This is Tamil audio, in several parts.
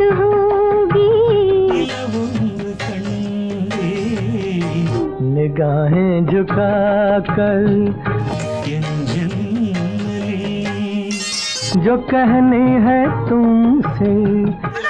बात झुका कर झुकाकर जो कहनी है तुमसे।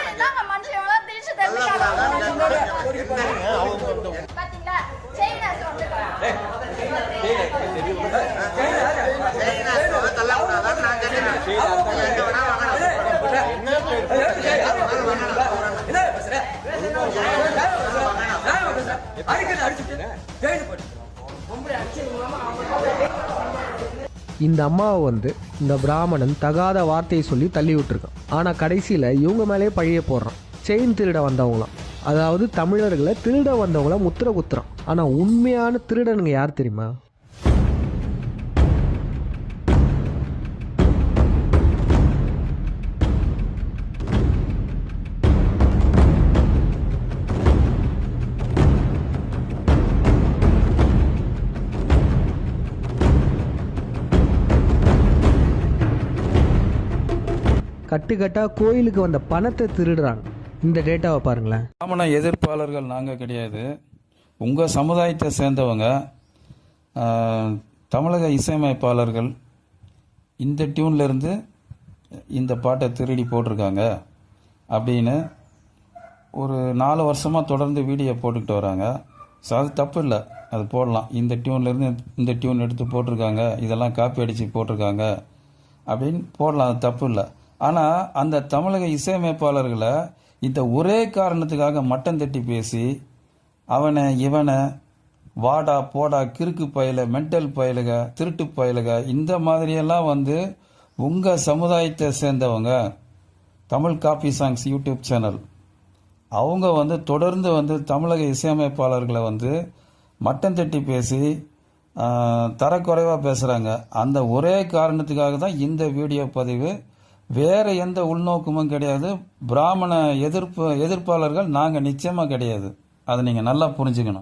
இந்த அம்மாவை வந்து இந்த பிராமணன் தகாத வார்த்தையை சொல்லி தள்ளி விட்டுருக்கான் ஆனால் கடைசியில் இவங்க மேலேயே பழிய போடுறான். செயின் திருட வந்தவங்களாம். அதாவது தமிழர்களை திருட வந்தவங்கள முத்திர குத்துறான். ஆனால் உண்மையான திருடனுங்க யார் தெரியுமா? கட்டுக்கட்டாக கோயிலுக்கு வந்த பணத்தை திருடுறாங்க. இந்த டேட்டாவை பாருங்களேன். பிராமண எதிர்ப்பாளர்கள் நாங்கள் கிடையாது. உங்கள் சமுதாயத்தை சேர்ந்தவங்க தமிழக இசையமைப்பாளர்கள் இந்த டியூன்லேருந்து இந்த பாட்டை திருடி போட்டிருக்காங்க அப்படின்னு ஒரு நாலு வருஷமாக தொடர்ந்து வீடியோ போட்டுக்கிட்டு வராங்க. ஸோ அது தப்பு இல்லை. அது போடலாம். இந்த டியூன்லேருந்து இந்த டியூன் எடுத்து போட்டிருக்காங்க. இதெல்லாம் காப்பி அடித்து போட்டிருக்காங்க அப்படின்னு போடலாம். அது தப்பு இல்லை. ஆனால் அந்த தமிழக இசையமைப்பாளர்களை இந்த ஒரே காரணத்துக்காக மட்டம் தட்டி பேசி அவனை இவனை வாடா போடா கிறுக்கு பயல மென்டல் பயலுக திருட்டு பயலுக இந்த மாதிரியெல்லாம் வந்து உங்கள் சமுதாயத்தை சேர்ந்தவங்க Tamil copy songs YouTube channel. அவங்க வந்து தொடர்ந்து வந்து தமிழக இசையமைப்பாளர்களை வந்து மட்டம் தட்டி பேசி தரக்குறைவாக பேசுகிறாங்க அந்த ஒரே காரணத்துக்காக தான் இந்த வீடியோ பதிவு வேறு எந்த உள்நோக்கமும் கிடையாது. பிராமண எதிர்ப்பு எதிர்ப்பாளர்கள் நாங்கள் நிச்சயமாக கிடையாது. அதை நீங்கள் நல்லா புரிஞ்சுக்கணும்.